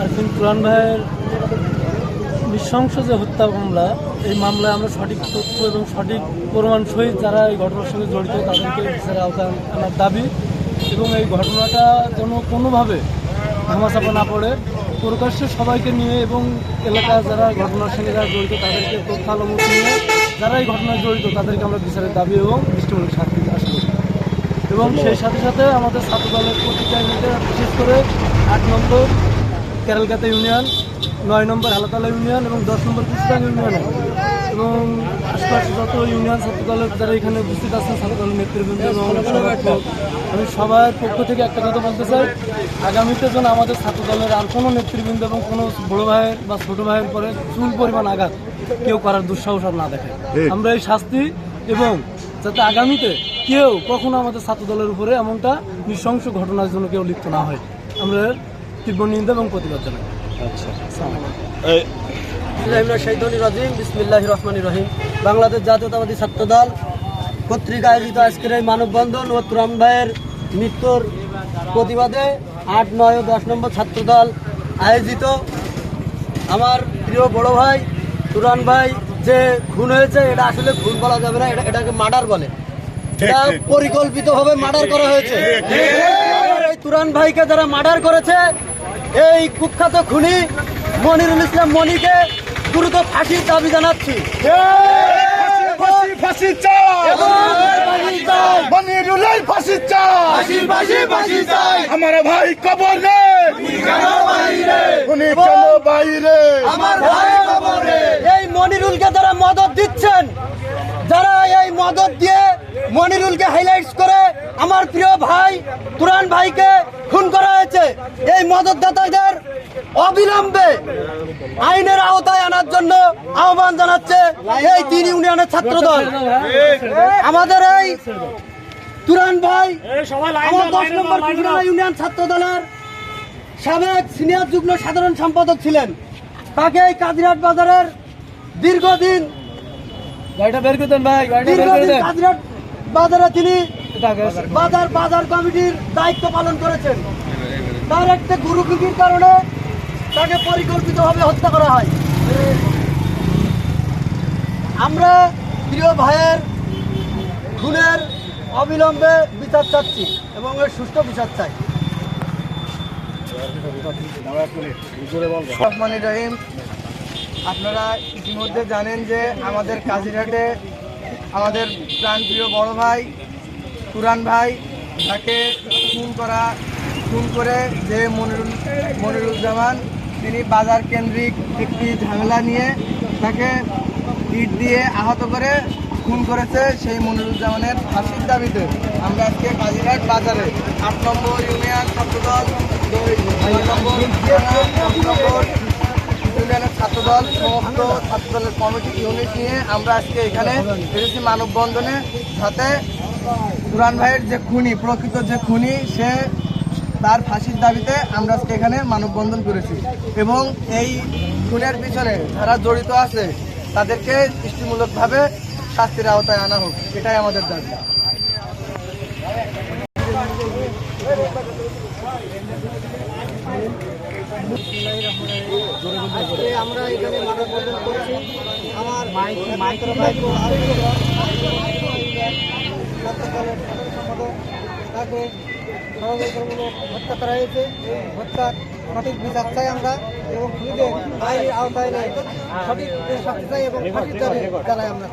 আরফিন কুরআন ভাইয়ের নৃশংস যে হত্যা মামলা এই মামলায় আমরা সঠিক তথ্য এবং সঠিক প্রমাণ সহিত যারা এই ঘটনার সঙ্গে জড়িত তাদেরকে বিচারের আওতায় আনার দাবি। এবং এই ঘটনাটা যেন কোনোভাবে ধামাচাপা না পড়ে, প্রকাশ্যে সবাইকে নিয়ে এবং এলাকার যারা ঘটনার সঙ্গে যারা জড়িত তাদেরকে তথ্যালমুখ নিয়ে যারা এই ঘটনায় জড়িত তাদেরকে আমরা বিচারের দাবি এবং দৃষ্টিমূলক শাস্তি আসলে এবং সেই সাথে সাথে আমাদের ছাত্র দলের প্রতিটা ইউনিটে বিশেষ করে আট নম্বর কেরালকাতা ইউনিয়ন, নয় নম্বর হালাতলা ইউনিয়ন এবং দশ নম্বর কুচবাং ইউনিয়নে এবং যত ইউনিয়ন ছাত্র দলের যারা এখানে উপস্থিত আছেন ছাত্র দলের নেতৃবৃন্দ আমি সবার পক্ষ থেকে একটা কথা বলতে চাই। আগামীতে যেন আমাদের ছাত্র দলের আর কোনো নেতৃবৃন্দ এবং কোনো বড় ভাইয়ের বা ছোট ভাইয়ের পরে চুল পরিমাণ আঘাত কেউ করার দুঃসাহস আর না দেখে আমরা এই শাস্তি এবং যাতে আগামীতে কেউ কখনো আমাদের ছাত্র দলের উপরে এমনটা নৃশংস ঘটনার জন্য কেউ লিপ্ত না হয়। আমরা তীব্র নিন্দা এবং প্রতিবাদ জানাই। শহীদুল রাজিম বিসমিল্লাহ রহমান রহিম। বাংলাদেশ জাতীয়তাবাদী ছাত্র দল কর্তৃক আয়োজিত আজকের এই মানববন্ধন ও তুরান ভাইয়ের মৃত্যুর প্রতিবাদে আট নয় ও দশ নম্বর ছাত্র দল আয়োজিত। আমার প্রিয় বড় ভাই, তুরান ভাই, যে খুন হয়েছে, এটা আসলে খুন বলা যাবে না, এটা এটাকে মার্ডার বলে। এটা পরিকল্পিতভাবে মার্ডার করা হয়েছে। এই তুরান ভাইকে যারা মার্ডার করেছে, এই কুখ্যাত খুনি মনিরুল ইসলাম মনিকে দ্রুত ফাঁসির দাবি জানাচ্ছি। ফাঁসি চাই ফাঁসি চাই আমার ভাই কবর রে। উনি কেন বাইরে এই মনিরুলকে যারা মদত দিচ্ছেন যারা এই মদত দিয়ে মনিরুলকে হাইলাইটস করে আমার প্রিয় ভাই তুরান ভাইকে খুন করা হয়েছে এই মদতদাতাদের অবিলম্বে আইনের আওতায় আনার জন্য আহ্বান জানাচ্ছে এই তিন ইউনিয়নের ছাত্রদল। আমাদের এই তুরান ভাই দশ নম্বর ইউনিয়ন ছাত্র দলের সাবেক সিনিয়র যুগ্ম সাধারণ সম্পাদক ছিলেন। তাকে এই কাজিরাট বাজারের দীর্ঘদিন বাজারে তিনি বাজার বাজার কমিটির দায়িত্ব পালন করেছেন। তার একটা গুরুকির কারণে তাকে পরিকল্পিতভাবে হত্যা করা হয়। আমরা প্রিয় ভাইয়ের খুনের অবিলম্বে বিচার চাচ্ছি এবং এর সুষ্ঠু বিচার চাই। রহমান রহিম আপনারা ইতিমধ্যে জানেন যে আমাদের কাজিরহাটে আমাদের প্রাণপ্রিয় বড় ভাই তুরান ভাই, তাকে খুন করা খুন করে যে মনিরুল, মনিরুজ্জামান, তিনি বাজার কেন্দ্রিক একটি ঝামেলা নিয়ে তাকে ইট দিয়ে আহত করে খুন করেছে সেই মনিরুজ্জামানের ফাঁসির দাবিতে। আমরা আজকে কাজিরহাট বাজারে আট নম্বর ইউনিয়ন ছাত্রদল নম্বর নম্বর ইউনিয়নের ছাত্রদল, সমস্ত ছাত্রদলের কমিটি ইউনিট নিয়ে আমরা আজকে এখানে এসেছি মানববন্ধনে। সাথে কুরআন ভাইয়ের যে খুনি, প্রকৃত যে খুনি, সে তার ফাঁসির দাবিতে আমরা এখানে মানববন্ধন করেছি এবং এই খুনের পিছনে যারা জড়িত আছে তাদেরকে দৃষ্টিমূলকভাবে শাস্তির আওতায় আনা হোক এটাই আমাদের দাবি আমরা এখানে মানববন্ধন করছি আমার তাকে ষড়যন্ত্রমূলক হত্যা করা হয়েছে এই সঠিক বিচার চাই আমরা এবং খুনিদের আইনের আওতায় সঠিক শাস্তি চাই এবং সঠিক জানাই আমরা।